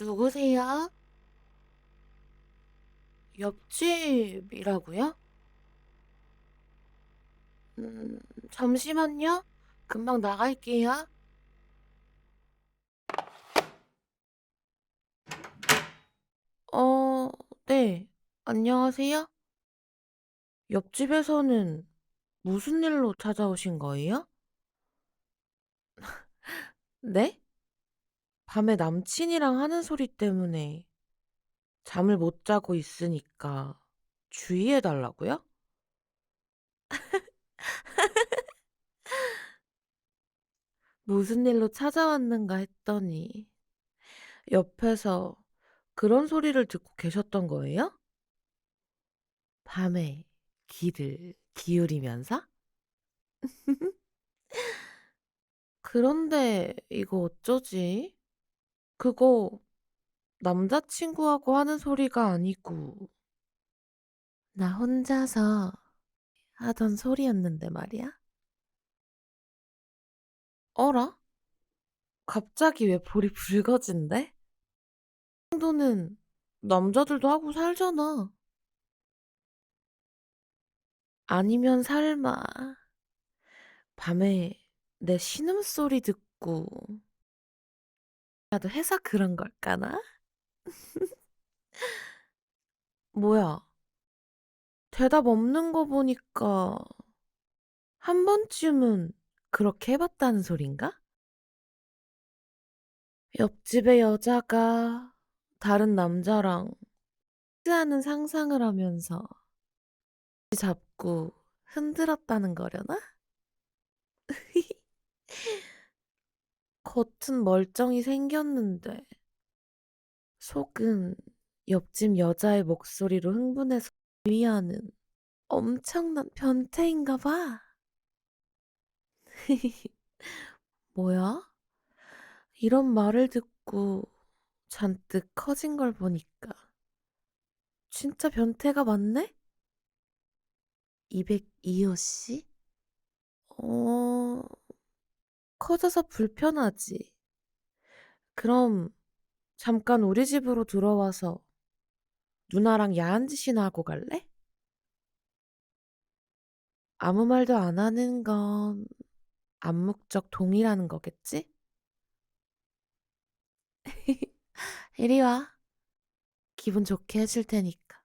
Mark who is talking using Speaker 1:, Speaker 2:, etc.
Speaker 1: 누구세요? 옆집이라고요? 음, 잠시만요. 금방 나갈게요. 어, 네. 안녕하세요? 옆집에서는 무슨 일로 찾아오신 거예요? 네? 밤에 남친이랑 하는 소리 때문에 잠을 못 자고 있으니까 주의해 달라고요? 무슨 일로 찾아왔는가 했더니 옆에서 그런 소리를 듣고 계셨던 거예요? 밤에 귀를 기울이면서? 그런데 이거 어쩌지? 그거 남자친구하고 하는 소리가 아니고 나 혼자서 하던 소리였는데 말이야. 어라? 갑자기 왜 볼이 붉어진대? 이 정도는 남자들도 하고 살잖아. 아니면 설마 밤에 내 신음소리 듣고 나도 해서 그런 걸까나? 뭐야? 대답 없는 거 보니까 한 번쯤은 그렇게 해봤다는 소린가? 옆집의 여자가 다른 남자랑 하는 상상을 하면서 잡고 흔들었다는 거려나? 겉은 멀쩡히 생겼는데 속은 옆집 여자의 목소리로 흥분해서 위하는 엄청난 변태인가 봐. 뭐야? 이런 말을 듣고 잔뜩 커진 걸 보니까 진짜 변태가 맞네? 202호 씨? 어, 커져서 불편하지. 그럼 잠깐 우리 집으로 들어와서 누나랑 야한 짓이나 하고 갈래? 아무 말도 안 하는 건 암묵적 동의라는 거겠지? 이리 와. 기분 좋게 해줄 테니까.